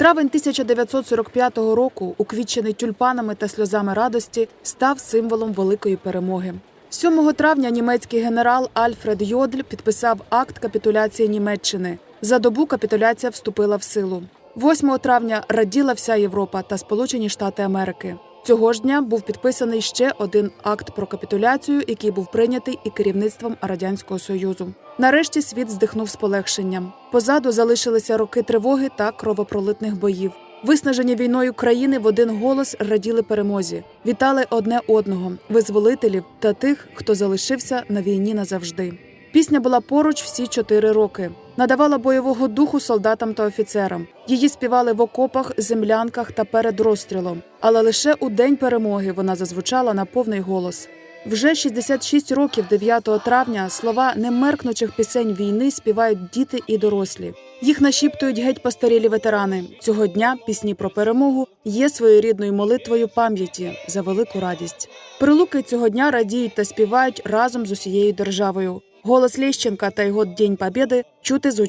Травень 1945 року, уквітчений тюльпанами та сльозами радості, став символом великої перемоги. 7 травня німецький генерал Альфред Йодль підписав акт капітуляції Німеччини. За добу капітуляція вступила в силу. 8 травня раділа вся Європа та Сполучені Штати Америки. Цього ж дня був підписаний ще один акт про капітуляцію, який був прийнятий і керівництвом радянського союзу. Нарешті світ здихнув з полегшенням. Позаду залишилися роки тривоги та кровопролитних боїв. Виснажені війною країни в один голос раділи перемозі, вітали одне одного, визволителів та тих, хто залишився на війні назавжди. Пісня була поруч всі чотири роки, надавала бойового духу солдатам та офіцерам. Її співали в окопах, землянках та перед розстрілом. Але лише у день перемоги вона зазвучала на повний голос. Вже 66 років 9 травня слова немеркнучих пісень війни співають діти і дорослі. Їх нашіптують геть постарілі ветерани. Цього дня пісні про перемогу є своєрідною молитвою пам'яті за велику радість. Прилуки цього дня радіють та співають разом з усією державою. Голос Лещенка та його День Побєди чути з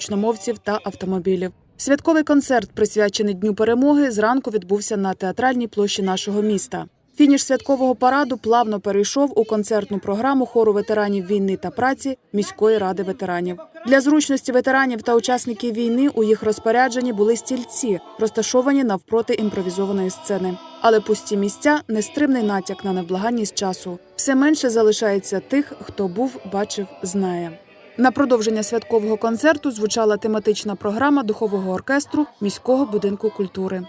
та автомобілів. Святковий концерт, присвячений Дню перемоги, зранку відбувся на театральній площі нашого міста. Фініш святкового параду плавно перейшов у концертну програму хору ветеранів війни та праці міської ради ветеранів. Для зручності ветеранів та учасників війни у їх розпорядженні були стільці, розташовані навпроти імпровізованої сцени. Але пусті місця нестримний натяк на невблаганність часу. Все менше залишається тих, хто був, бачив, знає. На продовження святкового концерту звучала тематична програма духового оркестру міського будинку культури.